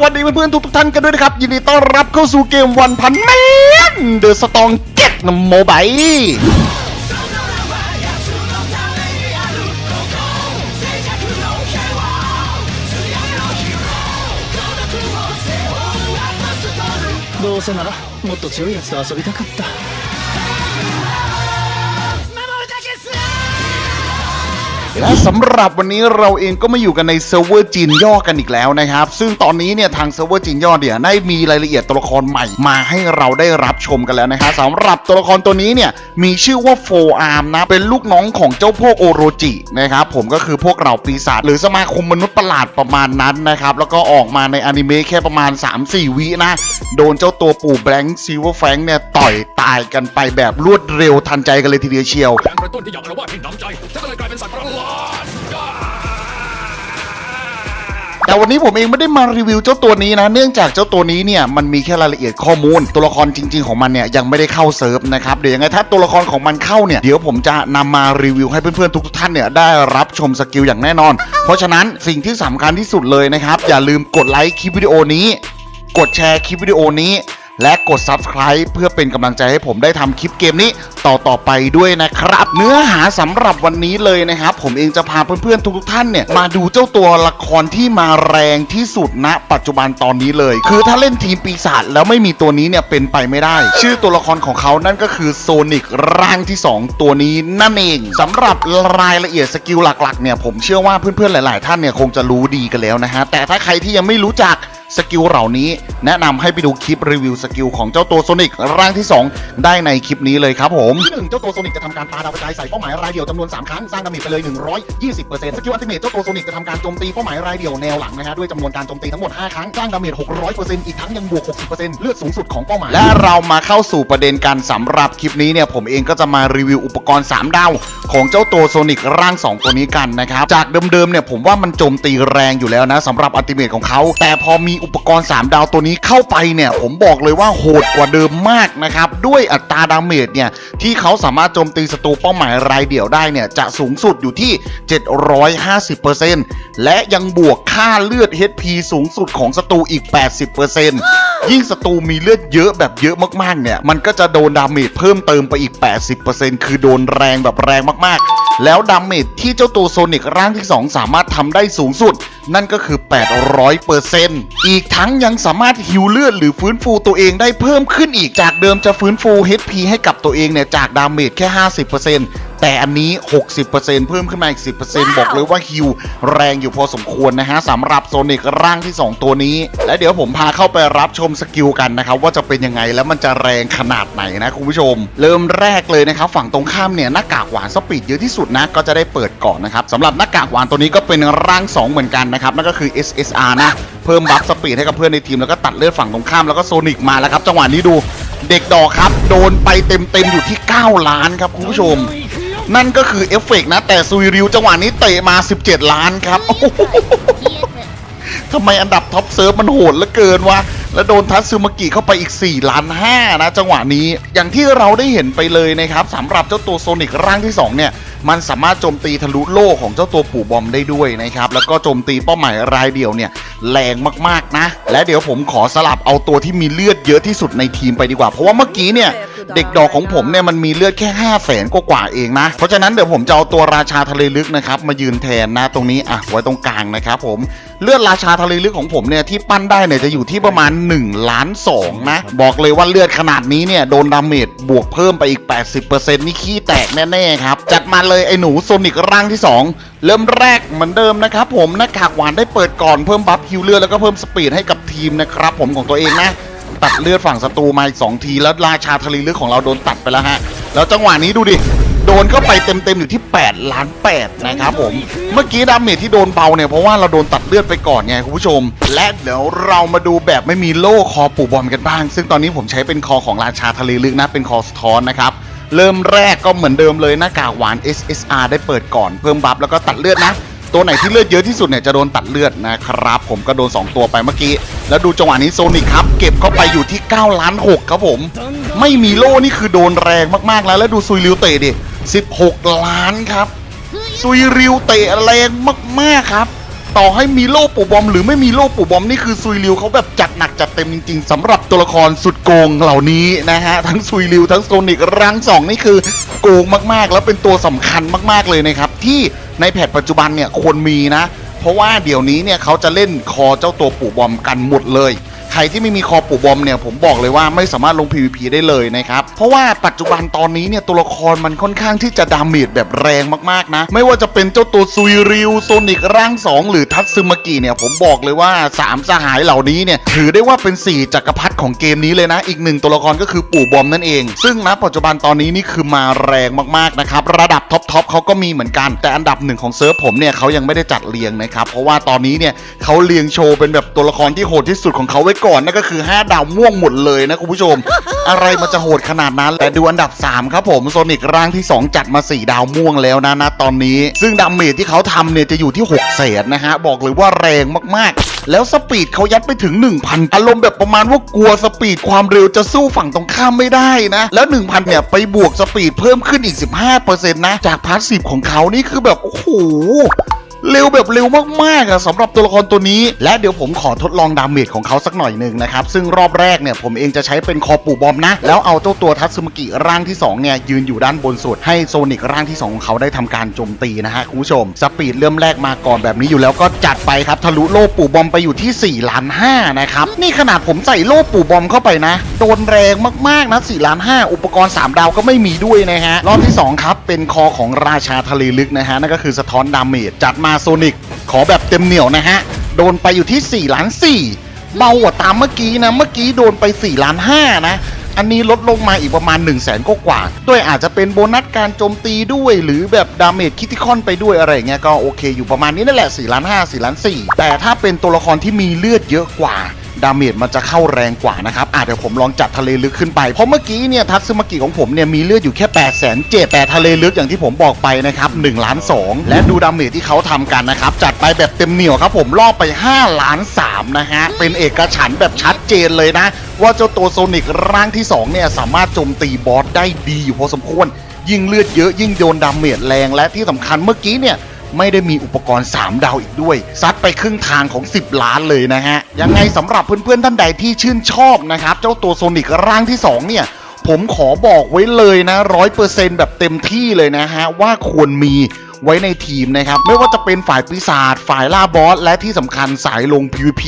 วัสดีเพื่อนๆทุกๆท่านกันด้วยนะครับ ยินดีต้อนรับเข้าสู่เกมวันพันแมนเดอะสตองเก็ตโมบายどうせならもっと強いやつと遊びたかった และสำหรับวันนี้เราเองก็มาอยู่กันในเซิร์ฟเวอร์จีนย่อกันอีกแล้วนะครับ ซึ่งตอนนี้เนี่ยทางเซิร์ฟเวอร์จีนย่อเนี่ยได้มีรายละเอียดตัวละครใหม่มาให้เราได้รับชมกันแล้วนะครับสำหรับตัวละครตัวนี้เนี่ยมีชื่อว่าโฟอาร์มนะเป็นลูกน้องของเจ้าพวกโอโรจินะครับผมก็คือพวกเราปีศาจหรือสมาคมมนุษย์ประหลาดประมาณนั้นนะครับแล้วก็ออกมาในอนิเมะแค่ประมาณ 3-4 วินะโดนเจ้าตัวปู่แบงค์ซิลเวอร์แฟงเนี่ยต่อยตายกันไปแบบรวดเร็วทันใจกันเลยทีเดียวเชียว ต้นที่อยากรวาดให้น้ำใจฉันก็เลยกลายเป็นสัตว์ประหลาดแต่วันนี้ผมเองไม่ได้มารีวิวเจ้าตัวนี้นะ เนื่องจากเจ้าตัวนี้เนี่ยมันมีแค่รายละเอียดข้อมูล ตัวละครจริง ๆของมันเนี่ยยังไม่ได้เข้าเซิร์ฟนะครับเดี๋ยวยังไงถ้าตัวละครของมันเข้าเนี่ยเดี๋ยวผมจะนำมารีวิวให้เพื่อนๆทุกท่านเนี่ยได้รับชมสกิลอย่างแน่นอน เพราะฉะนั้นสิ่งที่สำคัญที่สุดเลยนะครับอย่าลืมกดไลค์คลิปวิดีโอนี้ กดแชร์คลิปวิดีโอนี้ และกด subscribe เพื่อเป็นกำลังใจให้ผมได้ทำคลิปเกมนี้ต่อต่อๆไปด้วยนะครับ เนื้อหาสำหรับวันนี้เลยนะครับ ผมเองจะพาเพื่อนๆทุกๆท่านเนี่ย มาดูเจ้าตัวละครที่มาแรงที่สุดณปัจจุบันตอนนี้เลย คือถ้าเล่นทีมปีศาจแล้วไม่มีตัวนี้เนี่ยเป็นไปไม่ได้ ชื่อตัวละครของเขานั่นก็คือโซนิกร่างที่ 2 ตัวนี้นั่นเองสำหรับรายละเอียดสกิลหลักๆเนี่ยผมเชื่อว่าเพื่อนๆหลาย ๆ ท่านเนี่ยคงจะรู้ดีกันแล้วนะฮะแต่ถ้าใครที่ยังไม่รู้จัก สกิลเหล่านี้ แนะนำให้ไปดูคลิปรีวิวสกิลของเจ้าตัวโซนิกร่างที่ 2 ได้ในคลิปนี้เลยครับผมที่หนึ่งเจ้าตัวโซนิกจะทำการปาดาวกระจายใส่เป้าหมายรายเดียวจำนวน 3 ครั้ง สร้างดาเมจไปเลย 120%สกิลอัลติเมทเจ้าตัวโซนิกจะทำการโจมตีเป้าหมายรายเดียวแนวหลังนะฮะด้วยจำนวนการโจมตีทั้งหมด 5 ครั้ง สร้างดาเมจ 600%อีกทั้งยังบวก 60%เลือดสูงสุดของเป้าหมาย และเรามาเข้าสู่ประเด็นการสำหรับคลิปนี้เนี่ยผมเองก็จะมารีวิวอุปกรณ์3ดาวของเจ้าตัวโซนิกร่าง 2 ตัวนี้กันนะครับจากเดิมๆเนี่ยผมว่ามันโจมตีแรงอยู่แล้วนะสำหรับอัลติเมทของเขาแต่พอมีอุปกรณ์ 3 ดาวตัวนี้เข้าไปเนี่ย ผมบอกเลยว่าโหดกว่าเดิมมากนะครับ ด้วยอัตราดาเมจเนี่ย ที่เขาสามารถโจมตีศัตรูเป้าหมายรายเดี่ยวได้เนี่ย จะสูงสุดอยู่ที่ 750%และยังบวกค่าเลือด HP สูงสุดของศัตรูอีก 80%ยิ่งศัตรูมีเลือดเยอะแบบเยอะมากๆเนี่ย มันก็จะโดนดาเมจเพิ่มเติมไปอีก 80%คือโดนแรงแบบแรงมากๆแล้วดาเมจที่เจ้าตัวโซนิกร่างที่ 2 สามารถทำได้สูงสุด นั่นก็คือ 800%อีกทั้งยังสามารถฮิวเลือดหรือฟื้นฟูตัวเองได้เพิ่มขึ้นอีกจากเดิมจะฟื้นฟู HP ให้กับตัวเองเนี่ยจากดาเมจแค่ 50%แต่อันนี้ 60%เพิ่มขึ้นมาอีก 10%บอกเลยว่าฮิวแรงอยู่พอสมควรนะฮะสำหรับโซนิกร่างที่ 2 ตัวนี้ และเดี๋ยวผมพาเข้าไปรับชมสกิลกันนะครับ ว่าจะเป็นยังไงแล้วมันจะแรงขนาดไหนนะคุณผู้ชม เริ่มแรกเลยนะครับ ฝั่งตรงข้ามเนี่ยหน้ากากหวานสปีดเยอะที่สุดนะก็จะได้เปิดก่อนนะครับสำหรับหน้ากากหวานตัวนี้ก็เป็นร่าง 2 เหมือนกันนะครับนั่นก็คือ SSR นะ เพิ่มบัฟสปีดให้กับเพื่อนในทีมแล้วก็ตัดเลือดฝั่งตรงข้ามแล้วก็โซนิกมาแล้วครับ จังหวะนี้ดูเด็กดอกครับ โดนไปเต็มๆอยู่ที่ 9 ล้านครับคุณผู้ชม นั่นก็คือเอฟเฟกต์นะ แต่ซุยริวจังหวะนี้เตะมา 17 ล้านครับทำไมอันดับท็อปเซิร์ฟมันโหดเหลือเกินวะแล้วโดนทัตซึมากิเข้าไปอีก 4 ล้าน5นะ จังหวะนี้อย่างที่เราได้เห็นไปเลยนะครับสำหรับเจ้าตัวโซนิกร่างที่ 2 เนี่ย มันสามารถโจมตีทะลุโล่ของเจ้าตัวปู่บอมได้ด้วยนะครับ แล้วก็โจมตีเป้าหมายรายเดียวเนี่ยแรงมากๆนะ และเดี๋ยวผมขอสลับเอาตัวที่มีเลือดเยอะที่สุดในทีมไปดีกว่า เพราะว่าเมื่อกี้เนี่ย เด็กดอกของผมเนี่ยมันมีเลือดแค่5 0 0แสนกว่าๆเองนะ เพราะฉะนั้นเดี๋ยวผมจะเอาตัวราชาทะเลลึกนะครับมายืนแทนนะตรงนี้อะไว้ตรงกลางนะครับผมเลือดราชาทะเลลึกของผมเนี่ยที่ปั้นได้เนี่ยจะอยู่ที่ประมาณ1ล้าน2นะบอกเลยว่าเลือดขนาดนี้เนี่ยโดนดาเมจบวกเพิ่มไปอีก 80%นี่ขี้แตกแน่ๆครับจัดมาเลยไอ้หนูโซนิกร่างที่ 2 เริ่มแรกเหมือนเดิมนะครับผมหน้ากากหวานได้เปิดก่อนเพิ่มบัฟฮิวเลือดแล้วก็เพิ่มสปีดให้กับทีมนะครับผมของตัวเองนะ ตัดเลือดฝั่งศัตรูมาอีกสองทีแล้วราชาทะเลลึกของเราโดนตัดไปแล้วฮะ แล้วจังหวะนี้ดูดิโดนเข้าไปเต็มๆอยู่ที่ 8 ล้าน 8 นะครับผม เมื่อกี้ดาเมจที่โดนเบาเนี่ย เพราะว่าเราโดนตัดเลือดไปก่อนไงคุณผู้ชม และเดี๋ยวเรามาดูแบบไม่มีโล่คอปู่บอมกันบ้าง ซึ่งตอนนี้ผมใช้เป็นคอของราชาทะเลลึกนะ เป็นคอสะท้อนนะครับ เริ่มแรกก็เหมือนเดิมเลยหน้ากากหวาน SSR ได้เปิดก่อนเพิ่มบัฟแล้วก็ตัดเลือดนะ ตัวไหนที่เลือดเยอะที่สุดเนี่ยจะโดนตัดเลือดนะครับ ผมก็โดน 2 ตัวไปเมื่อกี้ แล้วดูจังหวะนี้โซนิกครับเก็บเข้าไปอยู่ที่9ล้าน6ครับผม ไม่มีโล่นี่คือโดนแรงมากๆแล้ว แล้วดูซุยริวเตะดิ16 ล้านครับ ซุยริวเตะแรงมากๆครับ ต่อให้มีโล่ปู่บอม หรือไม่มีโล่ปู่บอมนี่คือซุยริวเขาแบบจัดหนักจัดเต็มจริงๆสำหรับตัวละครสุดโกงเหล่านี้นะฮะทั้งซุยริวทั้งโซนิกรังสองนี่คือโกงมากๆ แล้วเป็นตัวสำคัญมากๆเลยนะครับที่ ในแพทปัจจุบันเนี่ยควรมีนะ เพราะว่าเดี๋ยวนี้เนี่ยเขาจะเล่นคอเจ้าตัวปู่บอมกันหมดเลย ใครที่ไม่มีคอปู่บอมเนี่ยผมบอกเลยว่าไม่สามารถลง PVP ได้เลยนะครับ เพราะว่าปัจจุบันตอนนี้เนี่ยตัวละครมันค่อนข้างที่จะดาเมจแบบแรงมากๆนะ ไม่ว่าจะเป็นเจ้าตัวซุยริวโซนิกร่าง 2 หรือทัตซึมากิเนี่ยผมบอกเลยว่า 3 สหายเหล่านี้เนี่ยถือได้ว่าเป็น 4จักรพรรดิของเกมนี้เลยนะ อีกหนึ่งตัวละครก็คือปู่บอมนั่นเอง ซึ่งณปัจจุบันตอนนี้นี่คือมาแรงมากๆนะครับระดับท็อปทอปเขาก็มีเหมือนกัน แต่อันดับหนึ่งของเซิร์ฟผมเนี่ยเขายังไม่ได้จัดเรียงนะครับเพราะว่าตอนนี้เนี่ยเขาเรียงโชว์เป็นแบบตัวละครที่โหดที่สุดของเขาไว้ก่อนนั่นก็คือ 5 ดาวม่วงหมดเลยนะคุณผู้ชม อะไรมันจะโหดขนาดนั้น แต่ดูอันดับ 3 ครับผมโซนิกร่างที่ 2 จัดมา 4 ดาวม่วงแล้วนะนะตอนนี้ ซึ่งดาเมจที่เขาทำเนี่ยจะอยู่ที่6แสนนะฮะ บอกเลยว่าแรงมากๆ แล้วสปีดเขายัดไปถึง 1,000 อารมณ์แบบประมาณว่ากลัวสปีดความเร็วจะสู้ฝั่งตรงข้ามไม่ได้นะ แล้ว 1,000 เนี่ยไปบวกสปีดเพิ่มขึ้นอีก 15%นะ จากพาสซีฟของเขานี่คือแบบโอ้โห เร็วแบบเร็วมากๆอะสำหรับตัวละครตัวนี้ และเดี๋ยวผมขอทดลองดาเมจของเขาสักหน่อยหนึ่งนะครับ ซึ่งรอบแรกเนี่ยผมเองจะใช้เป็นคอปู่บอมนะ แล้วเอาเจ้าตัวทัตสึมากิร่างที่2เนี่ยยืนอยู่ด้านบนสุดให้โซนิกร่างที่ 2 ของเขาได้ทำการโจมตีนะฮะคุณผู้ชม สปีดเริ่มแรกมาก่อนแบบนี้อยู่แล้วก็จัดไปครับทะลุโล่ปู่บอมไปอยู่ที่4ล้าน5นะครับนี่ขนาดผมใส่โล่ปู่บอมเข้าไปนะโดนแรงมากๆนะ4ล้าน5อุปกรณ์ 3 ดาวก็ไม่มีด้วยนะฮะรอบที่สองครับเป็นคอของราชาทะเลลึกนะฮะนั่นก็คือสะท้อนดาเมจจัดมาโซนิกขอแบบเต็มเหนียวนะฮะ โดนไปอยู่ที่ 4 ล้าน 4 เบากว่าตามเมื่อกี้นะ เมื่อกี้โดนไป 4 ล้าน 5 นะ อันนี้ลดลงมาอีกประมาณ 1 0 0 0 0แสนกว่าด้วยอาจจะเป็นโบนัสการโจมตีด้วย หรือแบบดาเมจคิติคอนไปด้วยอะไรเงี้ยก็โอเคอยู่ประมาณนี้นั่นแหละ4ล้าน5 4ล้าน4แต่ถ้าเป็นตัวละครที่มีเลือดเยอะกว่า ดาเมจมันจะเข้าแรงกว่านะครับอาจจะเดี๋ยวผมลองจัดทะเลลึกขึ้นไป เพราะเมื่อกี้เนี่ยทัตซึมากิของผมเนี่ยมีเลือดอยู่แค่8 0 0 0 0 0แต่ทะเลลึกอย่างที่ผมบอกไปนะครับ1ล้าน2และดูดาเมจที่เขาทำกันนะครับจัดไปแบบเต็มเหนียวครับผมล่อไป5ล้าน3นะฮะเป็นเอกฉันท์แบบชัดเจนเลยนะ ว่าเจ้าตัวโซนิกร่างที่2เนี่ยสามารถโจมตีบอสได้ดีอยู่พอสมควร ยิ่งเลือดเยอะยิ่งโดนดาเมจแรงและที่สำคัญเมื่อกี้เนี่ย ไม่ได้มีอุปกรณ์ 3 ดาวอีกด้วยซัดไปครึ่งทางของ 10 ล้านเลยนะฮะ ยังไงสำหรับเพื่อนๆท่านใดที่ชื่นชอบนะครับ เจ้าตัวโซนิกร่างที่ 2 เนี่ยผมขอบอกไว้เลยนะร้อยเปอร์เซ็นต์แบบเต็มที่เลยนะฮะว่าควรมี ไว้ในทีมนะครับ ไม่ว่าจะเป็นฝ่ายปีศาจฝ่ายล่าบอส และที่สำคัญสายลง PVP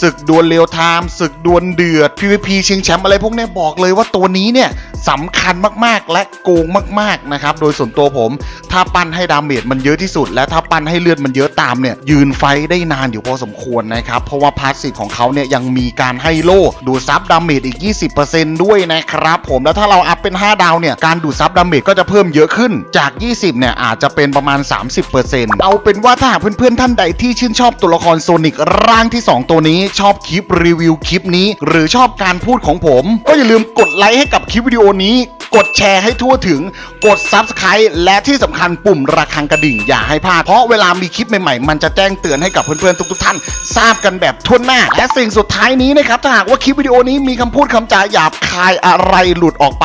ศึกดวลเรียวไทม์ศึกดวลเดือด PVP ชิงแชมป์อะไรพวกนี้บอกเลยว่าตัวนี้เนี่ยสำคัญมากๆ และโกงมากๆนะครับโดยส่วนตัวผม ถ้าปั้นให้ดาเมจมันเยอะที่สุด และถ้าปั้นให้เลือดมันเยอะตามเนี่ยยืนไฟได้นานอยู่พอสมควรนะครับเพราะว่าพาสซีฟของเขาเนี่ยยังมีการให้โล่ดูดซับดาเมจอีก 20%ด้วยนะครับผมแล้วถ้าเราอัพเป็น 5 ดาวเนี่ยการดูดซับดาเมจก็จะเพิ่มเยอะขึ้นจาก 20เนี่ยอาจจะเป็นประมาณณ 30%เอาเป็นว่าถ้าหากเพื่อนๆท่านใดที่ชื่นชอบตัวละครโซนิกร่างที่ 2 ตัวนี้ชอบคลิปรีวิวคลิปนี้ หรือชอบการพูดของผม ก็อย่าลืมกดไลค์ให้กับคลิปวิดีโอนี้ กดแชร์ให้ทั่วถึง กด Subscribe และที่สำคัญปุ่มระฆังกระดิ่งอย่าให้พลาด เพราะเวลามีคลิปใหม่ๆ มันจะแจ้งเตือนให้กับเพื่อนๆทุกๆท่าน ทราบกันแบบทั่วหน้า และสิ่งสุดท้ายนี้นะครับถ้าหากว่าคลิปวิดีโอนี้มีคำพูดคำจาหยาบคายอะไรหลุดออกไป